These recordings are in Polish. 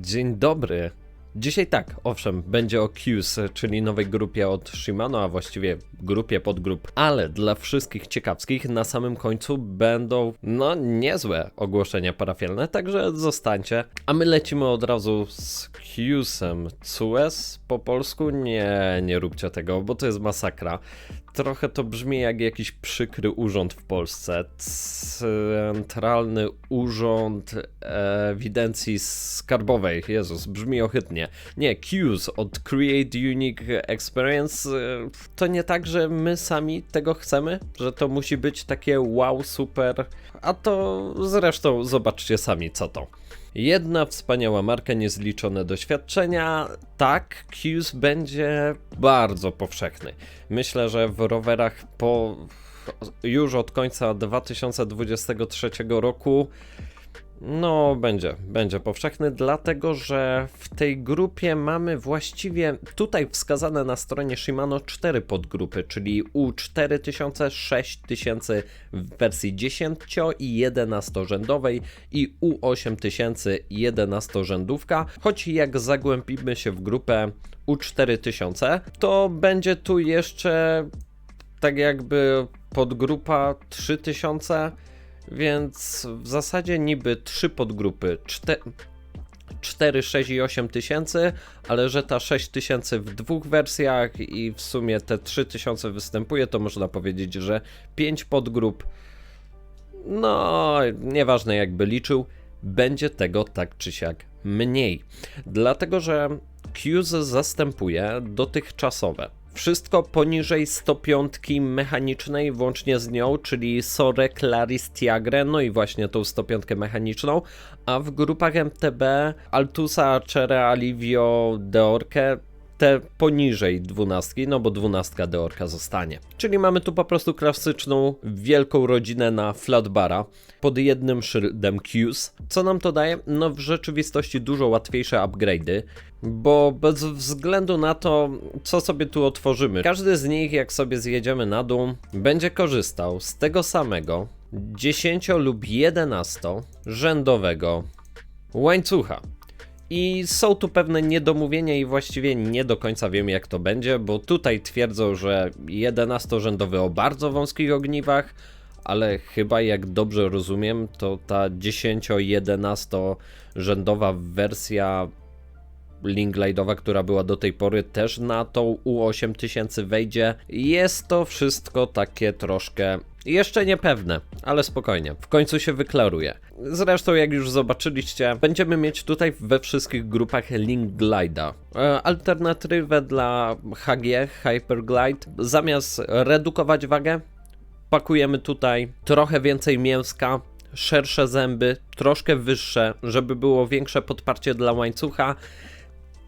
Dzień dobry. Dzisiaj tak, owszem, będzie o Qs, czyli nowej grupie od Shimano, a właściwie grupie podgrup, ale dla wszystkich ciekawskich na samym końcu będą, no, niezłe ogłoszenia parafialne, także zostańcie. A my lecimy od razu z Qsem. Cues po polsku? Nie, nie róbcie tego, bo to jest masakra. Trochę to brzmi jak jakiś przykry urząd w Polsce. Centralny Urząd Ewidencji Skarbowej. Jezus, brzmi ohydnie. Nie, Qs od Create Unique Experience. To nie tak, że my sami tego chcemy, że to musi być takie wow, super. A to zresztą zobaczcie sami, co to. Jedna wspaniała marka, niezliczone doświadczenia. Tak, Qs będzie bardzo powszechny. Myślę, że w rowerach po już od końca 2023 roku no, będzie, będzie powszechny, dlatego że w tej grupie mamy właściwie tutaj wskazane na stronie Shimano cztery podgrupy, czyli U4000, 6000 w wersji 10 i 11 rzędowej i U8000 11 rzędówka, choć jak zagłębimy się w grupę U4000, to będzie tu jeszcze tak jakby podgrupa 3000 więc w zasadzie niby trzy podgrupy. 4, 4, 6 i 8 tysięcy, ale że ta 6 tysięcy w dwóch wersjach i w sumie te 3 tysiące występuje, to można powiedzieć, że 5 podgrup, no nieważne jakby liczył, będzie tego tak czy siak mniej. Dlatego, że Qs zastępuje dotychczasowe wszystko poniżej 105 mechanicznej, włącznie z nią, czyli Sore, Claris, Tiagre, no i właśnie tą 105 mechaniczną, a w grupach MTB Altusa, Cere, Alivio, Deorkę te poniżej 12, no bo 12 Deorka zostanie. Czyli mamy tu po prostu klasyczną wielką rodzinę na flatbara pod jednym szyldem Qs. Co nam to daje? No w rzeczywistości dużo łatwiejsze upgrade'y, bo bez względu na to, co sobie tu otworzymy, każdy z nich, jak sobie zjedziemy na dół, będzie korzystał z tego samego 10 lub 11 rzędowego łańcucha. I są tu pewne niedomówienia i właściwie nie do końca wiem jak to będzie, bo tutaj twierdzą, że 11-rzędowy o bardzo wąskich ogniwach, ale chyba jak dobrze rozumiem, to ta 10-11 rzędowa wersja Linglide'owa, która była do tej pory też na tą U8000 wejdzie. Jest to wszystko takie troszkę jeszcze niepewne, ale spokojnie. W końcu się wyklaruje. Zresztą, jak już zobaczyliście, będziemy mieć tutaj we wszystkich grupach Link. E, Alternatywę dla HG, Hyperglide. Zamiast redukować wagę, pakujemy tutaj trochę więcej mięska, szersze zęby, troszkę wyższe, żeby było większe podparcie dla łańcucha.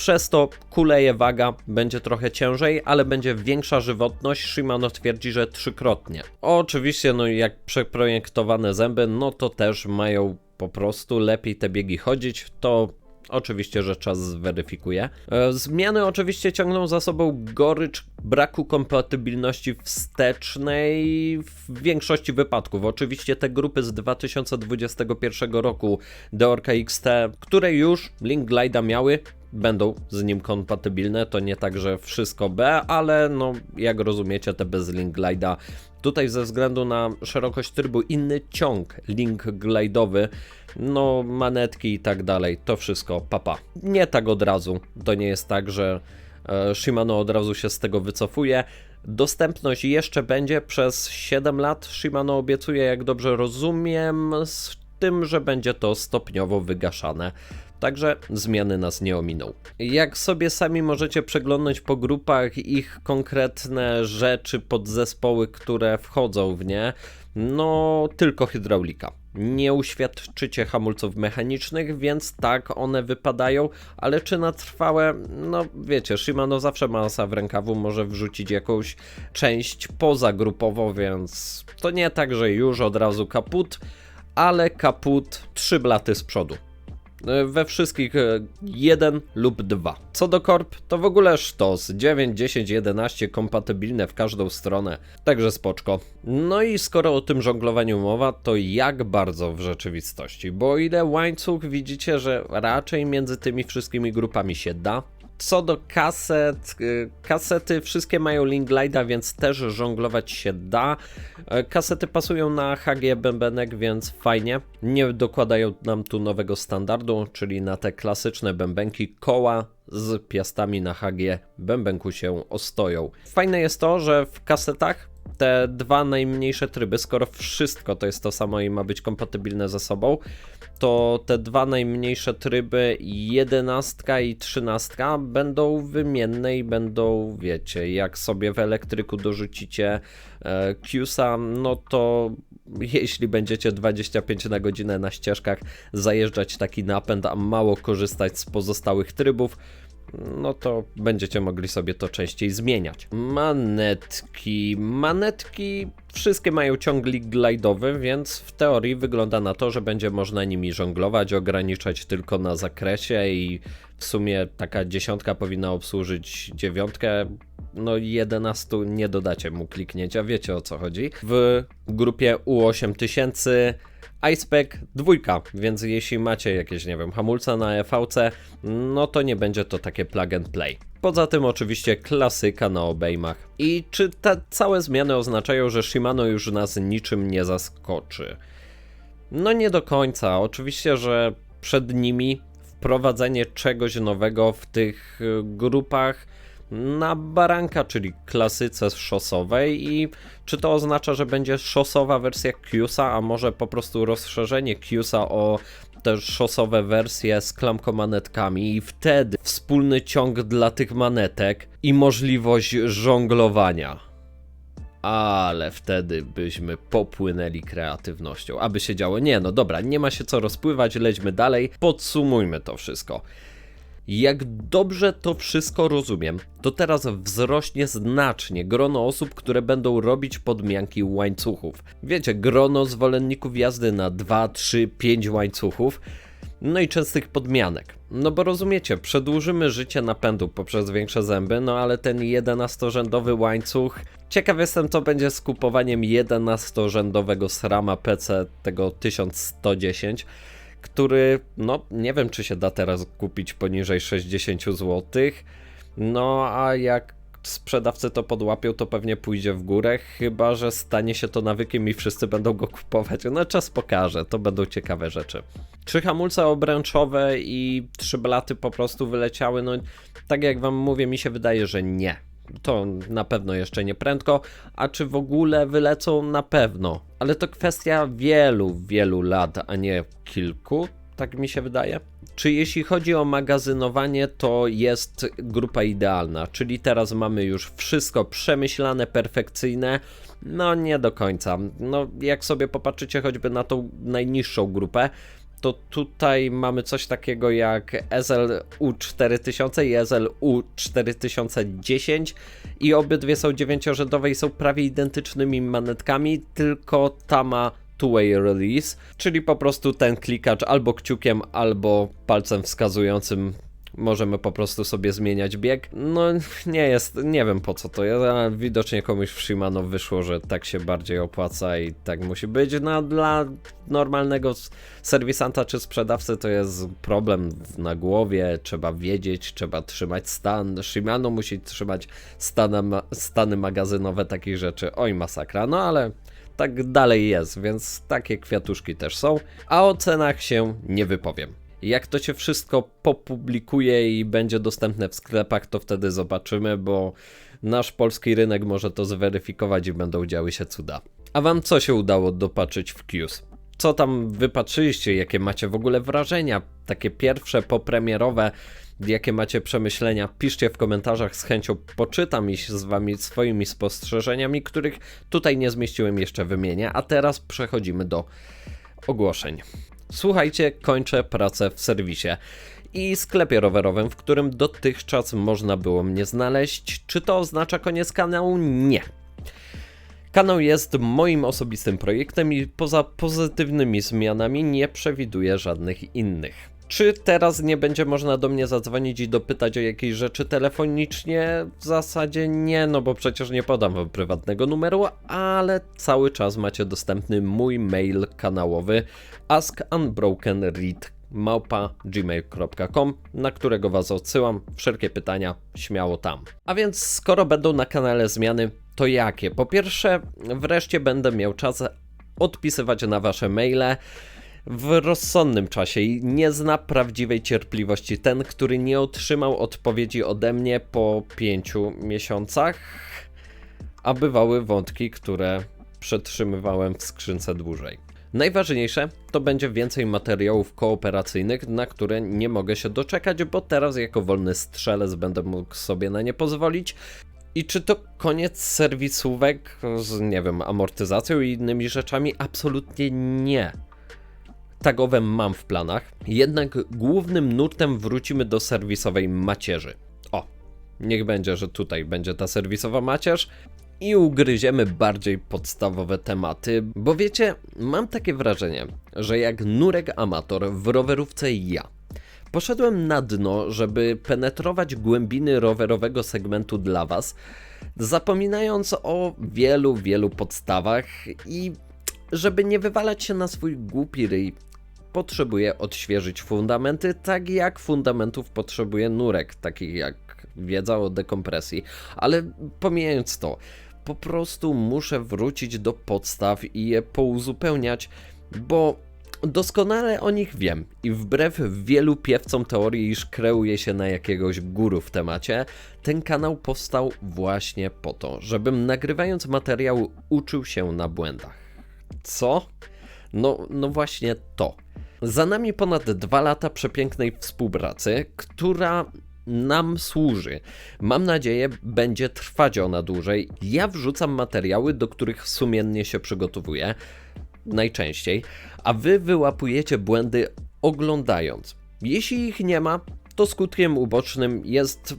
Przez to kuleje waga, będzie trochę ciężej, ale będzie większa żywotność. Shimano twierdzi, że trzykrotnie. Oczywiście, no jak przeprojektowane zęby, no to też mają po prostu lepiej te biegi chodzić. To Oczywiście, że czas zweryfikuje. E, Zmiany oczywiście ciągną za sobą gorycz braku kompatybilności wstecznej w większości wypadków. Oczywiście te grupy z 2021 roku Deorka XT, które już Link Glide'a miały, będą z nim kompatybilne. To nie tak, że wszystko B, ale no jak rozumiecie, te bez Link Glide'a Tutaj ze względu na szerokość trybu inny ciąg link glide'owy, no manetki i tak dalej, to wszystko papa. Nie tak od razu, to nie jest tak, że e, Shimano od razu się z tego wycofuje. Dostępność jeszcze będzie przez 7 lat. Shimano obiecuje, jak dobrze rozumiem, z tym, że będzie to stopniowo wygaszane. Także zmiany nas nie ominą. Jak sobie sami możecie przeglądnąć po grupach ich konkretne rzeczy, podzespoły, które wchodzą w nie, no tylko hydraulika. Nie uświadczycie hamulców mechanicznych, więc tak one wypadają, ale czy na trwałe, no wiecie, Shimano zawsze ma asa w rękawu, może wrzucić jakąś część pozagrupową, więc to nie tak, że już od razu kaput, ale kaput trzy blaty z przodu. E, We wszystkich e, jeden lub dwa. Co do korp, to w ogóle sztos. 9, 10, 11 kompatybilne w każdą stronę. Także spoczko. No i skoro o tym żonglowaniu mowa, to jak bardzo w rzeczywistości? Bo o ile łańcuch widzicie, że raczej między tymi wszystkimi grupami się da, co do kaset, y, kasety wszystkie mają link więc też żonglować się da. E, Kasety pasują na HG bębenek, więc fajnie. Nie dokładają nam tu nowego standardu, czyli na te klasyczne bębenki koła z piastami na HG bębenku się ostoją. Fajne jest to, że w kasetach te dwa najmniejsze tryby, skoro wszystko to jest to samo i ma być kompatybilne ze sobą, to te dwa najmniejsze tryby, 11 i 13, będą wymienne i będą, wiecie, jak sobie w elektryku dorzucicie e, Qsa, no to jeśli będziecie 25 na godzinę na ścieżkach zajeżdżać taki napęd, a mało korzystać z pozostałych trybów, no to będziecie mogli sobie to częściej zmieniać. Manetki. Manetki wszystkie mają ciąglik glajdowy, więc w teorii wygląda na to, że będzie można nimi żonglować, ograniczać tylko na zakresie i w sumie taka dziesiątka powinna obsłużyć dziewiątkę. No 11 nie dodacie mu kliknięcia, wiecie o co chodzi. W grupie U8000 Icepack dwójka, więc jeśli macie jakieś, nie wiem, hamulce na EVC, no to nie będzie to takie plug and play. Poza tym oczywiście klasyka na obejmach. I czy te całe zmiany oznaczają, że Shimano już nas niczym nie zaskoczy? No nie do końca. Oczywiście, że przed nimi wprowadzenie czegoś nowego w tych y, grupach na baranka, czyli klasyce szosowej i czy to oznacza, że będzie szosowa wersja Qsa, a może po prostu rozszerzenie Qsa o te szosowe wersje z klamkomanetkami i wtedy wspólny ciąg dla tych manetek i możliwość żonglowania. Ale wtedy byśmy popłynęli kreatywnością, aby się działo. Nie, no dobra, nie ma się co rozpływać, lećmy dalej, podsumujmy to wszystko. Jak dobrze to wszystko rozumiem, to teraz wzrośnie znacznie grono osób, które będą robić podmianki łańcuchów. Wiecie, grono zwolenników jazdy na 2, 3, 5 łańcuchów, no i częstych podmianek. No bo rozumiecie, przedłużymy życie napędu poprzez większe zęby, no ale ten 11-rzędowy łańcuch. Ciekaw jestem, co będzie z kupowaniem 11-rzędowego SRAMa PC tego 1110 który, no nie wiem czy się da teraz kupić poniżej 60 zł. No a jak sprzedawcy to podłapią, to pewnie pójdzie w górę, chyba że stanie się to nawykiem i wszyscy będą go kupować. No czas pokaże, to będą ciekawe rzeczy. Czy hamulce obręczowe i trzy blaty po prostu wyleciały? No tak jak wam mówię, mi się wydaje, że nie. To na pewno jeszcze nie prędko, a czy w ogóle wylecą? Na pewno. Ale to kwestia wielu, wielu lat, a nie kilku, tak mi się wydaje. Czy jeśli chodzi o magazynowanie, to jest grupa idealna, czyli teraz mamy już wszystko przemyślane, perfekcyjne. No nie do końca. No jak sobie popatrzycie choćby na tą najniższą grupę, to tutaj mamy coś takiego jak SLU 4000 i SLU 4010 i obydwie są dziewięciorzędowe i są prawie identycznymi manetkami, tylko ta ma two-way release, czyli po prostu ten klikacz albo kciukiem, albo palcem wskazującym możemy po prostu sobie zmieniać bieg. No nie jest, nie wiem po co to jest, ale widocznie komuś w Shimano wyszło, że tak się bardziej opłaca i tak musi być. No dla normalnego serwisanta czy sprzedawcy to jest problem na głowie, trzeba wiedzieć, trzeba trzymać stan. Shimano musi trzymać stany, ma- stany magazynowe takich rzeczy. Oj masakra, no ale tak dalej jest, więc takie kwiatuszki też są. A o cenach się nie wypowiem. Jak to się wszystko popublikuje i będzie dostępne w sklepach, to wtedy zobaczymy, bo nasz polski rynek może to zweryfikować i będą działy się cuda. A wam co się udało dopatrzyć w Qs? Co tam wypatrzyliście? Jakie macie w ogóle wrażenia? Takie pierwsze, popremierowe, jakie macie przemyślenia? Piszcie w komentarzach, z chęcią poczytam i z wami swoimi spostrzeżeniami, których tutaj nie zmieściłem jeszcze wymienię. A teraz przechodzimy do ogłoszeń. Słuchajcie, kończę pracę w serwisie i sklepie rowerowym, w którym dotychczas można było mnie znaleźć. Czy to oznacza koniec kanału? Nie. Kanał jest moim osobistym projektem i poza pozytywnymi zmianami nie przewiduję żadnych innych. Czy teraz nie będzie można do mnie zadzwonić i dopytać o jakieś rzeczy telefonicznie? W zasadzie nie, no bo przecież nie podam wam prywatnego numeru, ale cały czas macie dostępny mój mail kanałowy askunbrokenread małpa gmail.com, na którego was odsyłam. Wszelkie pytania śmiało tam. A więc skoro będą na kanale zmiany, to jakie? Po pierwsze, wreszcie będę miał czas odpisywać na wasze maile w rozsądnym czasie i nie zna prawdziwej cierpliwości ten, który nie otrzymał odpowiedzi ode mnie po pięciu miesiącach, a bywały wątki, które przetrzymywałem w skrzynce dłużej. Najważniejsze to będzie więcej materiałów kooperacyjnych, na które nie mogę się doczekać, bo teraz jako wolny strzelec będę mógł sobie na nie pozwolić. I czy to koniec serwisówek z, nie wiem, amortyzacją i innymi rzeczami? Absolutnie nie. Tagowe mam w planach, jednak głównym nurtem wrócimy do serwisowej macierzy. O, niech będzie, że tutaj będzie ta serwisowa macierz i ugryziemy bardziej podstawowe tematy, bo wiecie, mam takie wrażenie, że jak nurek amator w rowerówce ja. Poszedłem na dno, żeby penetrować głębiny rowerowego segmentu dla Was, zapominając o wielu, wielu podstawach i żeby nie wywalać się na swój głupi ryj, potrzebuję odświeżyć fundamenty, tak jak fundamentów potrzebuje nurek, takich jak wiedza o dekompresji. Ale pomijając to, po prostu muszę wrócić do podstaw i je pouzupełniać, bo doskonale o nich wiem i wbrew wielu piewcom teorii, iż kreuje się na jakiegoś guru w temacie, ten kanał powstał właśnie po to, żebym nagrywając materiał uczył się na błędach. Co? No, no właśnie to. Za nami ponad dwa lata przepięknej współpracy, która nam służy. Mam nadzieję, będzie trwać ona dłużej. Ja wrzucam materiały, do których sumiennie się przygotowuję, najczęściej, a wy wyłapujecie błędy oglądając. Jeśli ich nie ma, to skutkiem ubocznym jest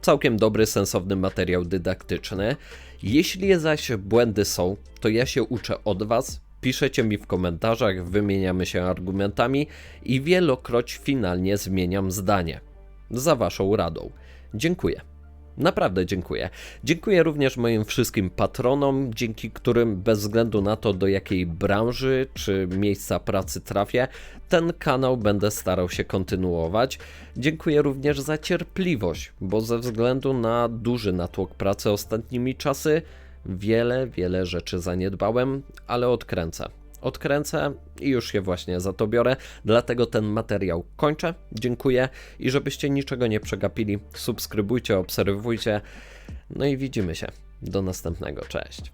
całkiem dobry, sensowny materiał dydaktyczny. Jeśli zaś błędy są, to ja się uczę od was, piszecie mi w komentarzach, wymieniamy się argumentami i wielokroć finalnie zmieniam zdanie. Za waszą radą. Dziękuję. Naprawdę dziękuję. Dziękuję również moim wszystkim patronom, dzięki którym bez względu na to do jakiej branży czy miejsca pracy trafię, ten kanał będę starał się kontynuować. Dziękuję również za cierpliwość, bo ze względu na duży natłok pracy ostatnimi czasy wiele, wiele rzeczy zaniedbałem, ale odkręcę. Odkręcę i już się właśnie za to biorę, dlatego ten materiał kończę. Dziękuję i żebyście niczego nie przegapili, subskrybujcie, obserwujcie. No i widzimy się. Do następnego. Cześć.